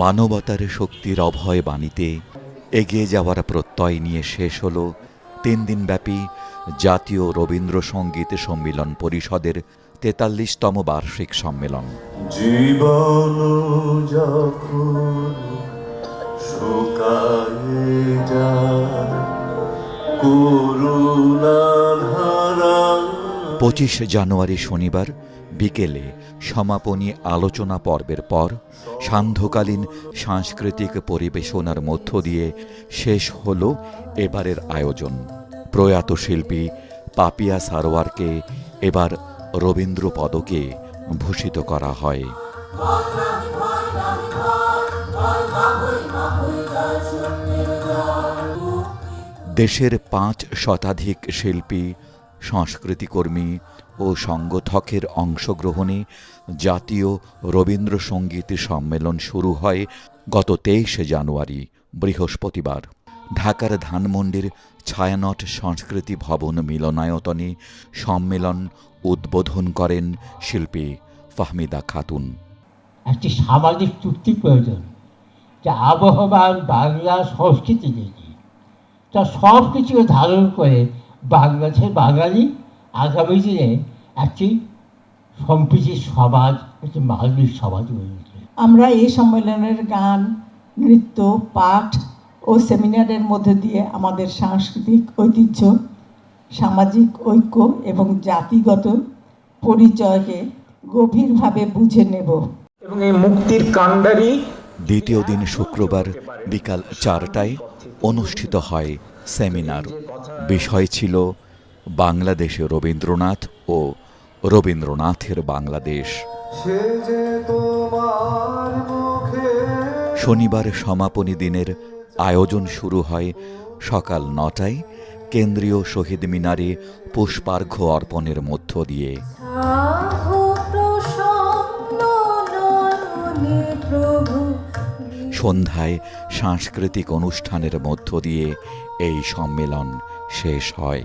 মানবতার শক্তির অভয় বাণীতে এগিয়ে যাওয়ার প্রত্যয় নিয়ে শেষ হল তিন দিনব্যাপী জাতীয় রবীন্দ্রসঙ্গীত সম্মিলন পরিষদের তেতাল্লিশতম বার্ষিক সম্মেলন। জীবন পঁচিশ জানুয়ারি শনিবার বিকেলে সমাপনী আলোচনা পর্বের পর সান্ধ্যকালীন সাংস্কৃতিক পরিবেশনার মধ্য দিয়ে শেষ হল এবারের আয়োজন। প্রয়াত শিল্পী পাপিয়া সারোয়ারকে এবার রবীন্দ্র পদকে ভূষিত করা হয়। দেশের পাঁচ শতাধিক শিল্পী সংস্কৃতিকর্মী ও সংগঠকের অংশগ্রহণে জাতীয় রবীন্দ্রসঙ্গীত সম্মেলন শুরু হয় গত তেইশে জানুয়ারি, বৃহস্পতিবার। ঢাকার ধানমন্ডির ছায়ানট সংস্কৃতি ভবন মিলনায়তনে সম্মেলন উদ্বোধন করেন শিল্পী ফাহমিদা খাতুন। একটি সামাজিক চুক্তি প্রয়োজন, যে আবহমান বাংলা সংস্কৃতি যেটি তা সব কিছুকে ধারণ করে বাংলাদেশের বাঙালি আগামী দিনে একটি সম্প্রীতির সমাজ একটি মানবিক সমাজ গড়ে আমরা এই সম্মেলনের গান নৃত্য পাঠ ও সেমিনারের মধ্যে দিয়ে আমাদের সাংস্কৃতিক ঐতিহ্য সামাজিক ঐক্য এবং জাতিগত পরিচয়কে গভীরভাবে বুঝে নেব। এবং এই মুক্তির কাণ্ডারি দ্বিতীয় দিন শুক্রবার বিকাল চারটায় অনুষ্ঠিত হয় সেমিনার। বিষয় ছিল বাংলাদেশে রবীন্দ্রনাথ ও রবীন্দ্রনাথের বাংলাদেশ। শনিবার সমাপনী দিনের আয়োজন শুরু হয় সকাল নটায় কেন্দ্রীয় শহীদ মিনারে পুষ্পার্ঘ্য অর্পণের মধ্য দিয়ে। সন্ধ্যায় সাংস্কৃতিক অনুষ্ঠানের মধ্য দিয়ে এই সম্মেলন শেষ হয়।